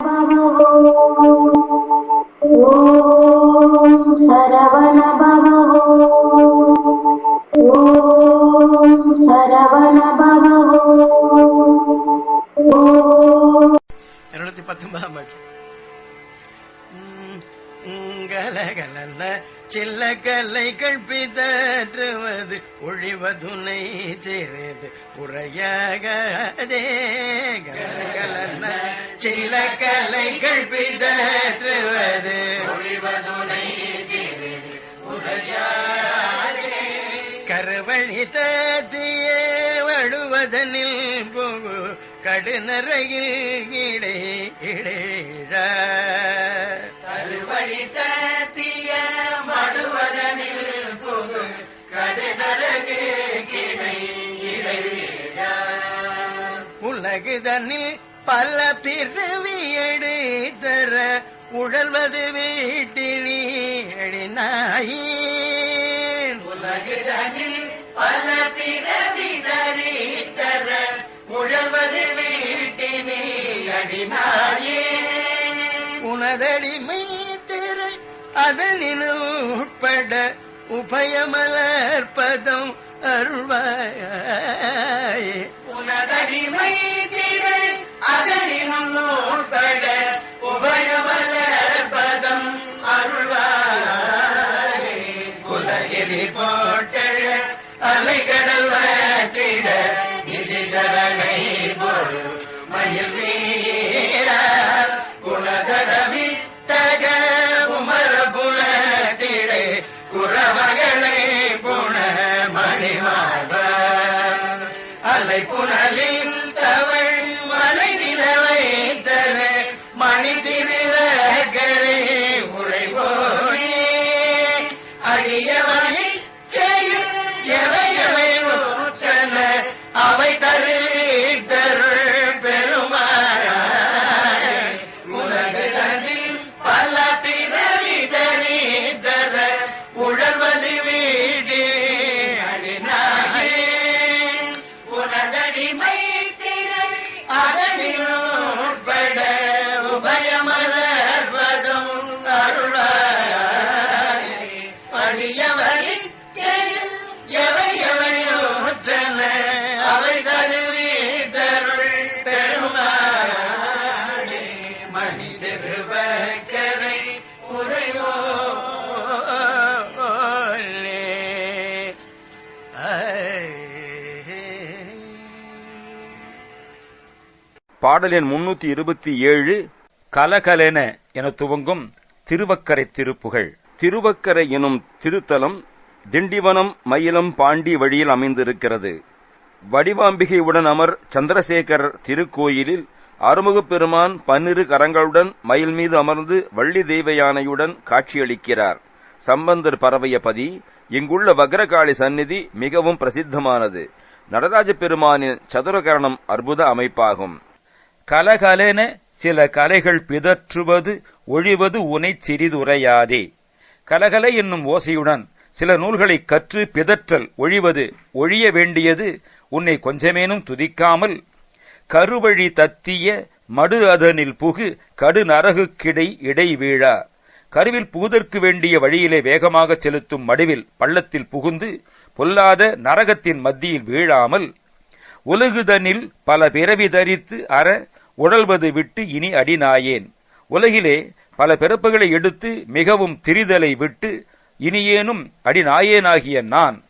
ॐ सरवण கலைகள் பிதற்றுவது ஒழிவதுனை சேரது உரையாகதே கலகலன்ன சில்ல கலைகள் பிதற்றுவது ஒழிவதுனை சேரது கருவழி தத்தியே வழுவதனில் போகு கடுநரையில் இடை உலகுதனில் பல பிறவி எடுத்தர உழல்வது வீட்டினி எழினாயின் உலகுதனில் பல பிறவி தரித்தர உழல்வது வீட்டினி அடினாயே. உனதடிமை திரள் அதனின் உட்பட உபயமலர்பதம் அருள்வாய். உனதடிமை திரள் அதனின் உட்பட உபயமலர்பதம் அருள்வாய் உலகிரி போட்டழ பாடல் எண் முன்னூத்தி இருபத்தி ஏழு கலகலென என துவங்கும் திருவக்கரை திருப்புகழ் திருவக்கரை எனும் திருத்தலம் திண்டிவனம் மயிலம் பாண்டி வழியில் அமைந்திருக்கிறது. வடிவாம்பிகையுடன் அமர் சந்திரசேகர் திருக்கோயிலில் அருமுகப் பெருமான் பன்னிரு கரங்களுடன் மயில் மீது அமர்ந்து வள்ளி தெய்வ யானையுடன் காட்சியளிக்கிறார். சம்பந்தர் பறவையபதி இங்குள்ள வக்ரகாளி சந்நிதி மிகவும் பிரசித்தமானது. நடராஜ பெருமானின் சதுரகரணம் அற்புத அமைப்பாகும். கலகலென சில கலைகள் பிதற்றுவது ஒழிவது உனை சிறிதுரையாதே. கலகலை என்னும் ஓசையுடன் சில நூல்களைக் கற்று பிதற்றல் ஒழிவது ஒழிய வேண்டியது உன்னை கொஞ்சமேனும் துதிக்காமல் கருவழி தத்திய மடு அதனில் புகு கடு நரகுக்கிடை இடை வீழா. கருவில் புகுதற்கு வேண்டிய வழியிலே வேகமாக செலுத்தும் மடுவில் பள்ளத்தில் புகுந்து பொல்லாத நரகத்தின் மத்தியில் வீழாமல் உலகுதனில் பல பிறவி தரித்து அற உழல்வது விட்டு இனி அடிநாயேன். உலகிலே பல பிறப்புகளை எடுத்து மிகவும் திரிதலை விட்டு இனியேனும் அடிநாயேனாகிய நான்.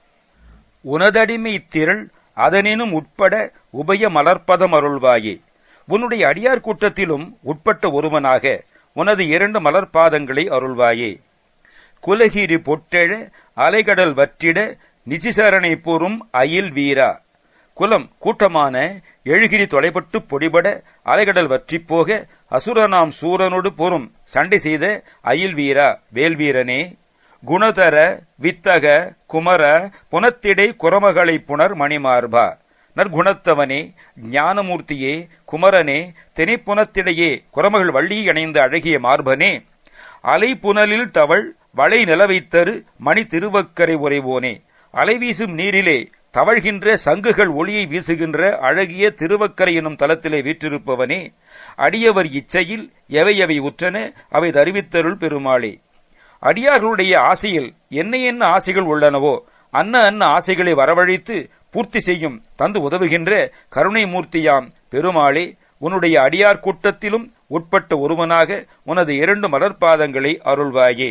உனதடிமை திரள் அதனினும் உட்பட உபய மலர்ப்பதம் அருள்வாயே. உன்னுடைய அடியார் கூட்டத்திலும் உட்பட்ட ஒருவனாக உனது இரண்டு மலர்பாதங்களை அருள்வாயே. குலகிரி பொட்டெழ அலைகடல் வற்றிட நிசிசரணை பொறும் அயில் வீரா. குலம் கூட்டமான எழுகிரி தொலைபட்டு பொடிபட அலைகடல் வற்றிப் போக அசுரனாம் சூரனோடு பொறும் சண்டை செய்த அயில் வீரா வேல்வீரனே குணதர வித்தக குமர புனத்திடை குரமகளை புனர் மணிமார்பா. நற்குணத்தவனே ஞானமூர்த்தியே குமரனே தெனிப்புனத்திடையே குரமகள் வள்ளி அணைந்த அழகிய மார்பனே. அலை புனலில் தவள் வளை நிலவைத்தரு மணி திருவக்கரை உறைவோனே. அலை வீசும் நீரிலே தவழ்கின்ற சங்குகள் ஒளியை வீசுகின்ற அழகிய திருவக்கரை எனும் தலத்திலே வீற்றிருப்பவனே அடியவர் இச்சையில் எவை எவை உற்றன அவை தருவித்தருள் பெருமாளே. அடியார்களுடைய ஆசையில் என்ன என்ன ஆசைகள் உள்ளனவோ அன்ன அன்ன ஆசைகளை வரவழைத்து பூர்த்தி செய்யும் தந்து உதவுகின்ற கருணை மூர்த்தியாம் பெருமாளே உன்னுடைய அடியார் கூட்டத்திலும் உட்பட்ட ஒருவனாக உனது இரண்டு மலர்பாதங்களை அருள்வாயே.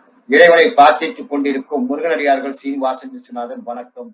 இறைவனை பிரார்த்தித்துக் கொண்டிருக்கும் முருகனடியார்கள் சீனிவாசன் விஸ்வநாதன் வணக்கம்.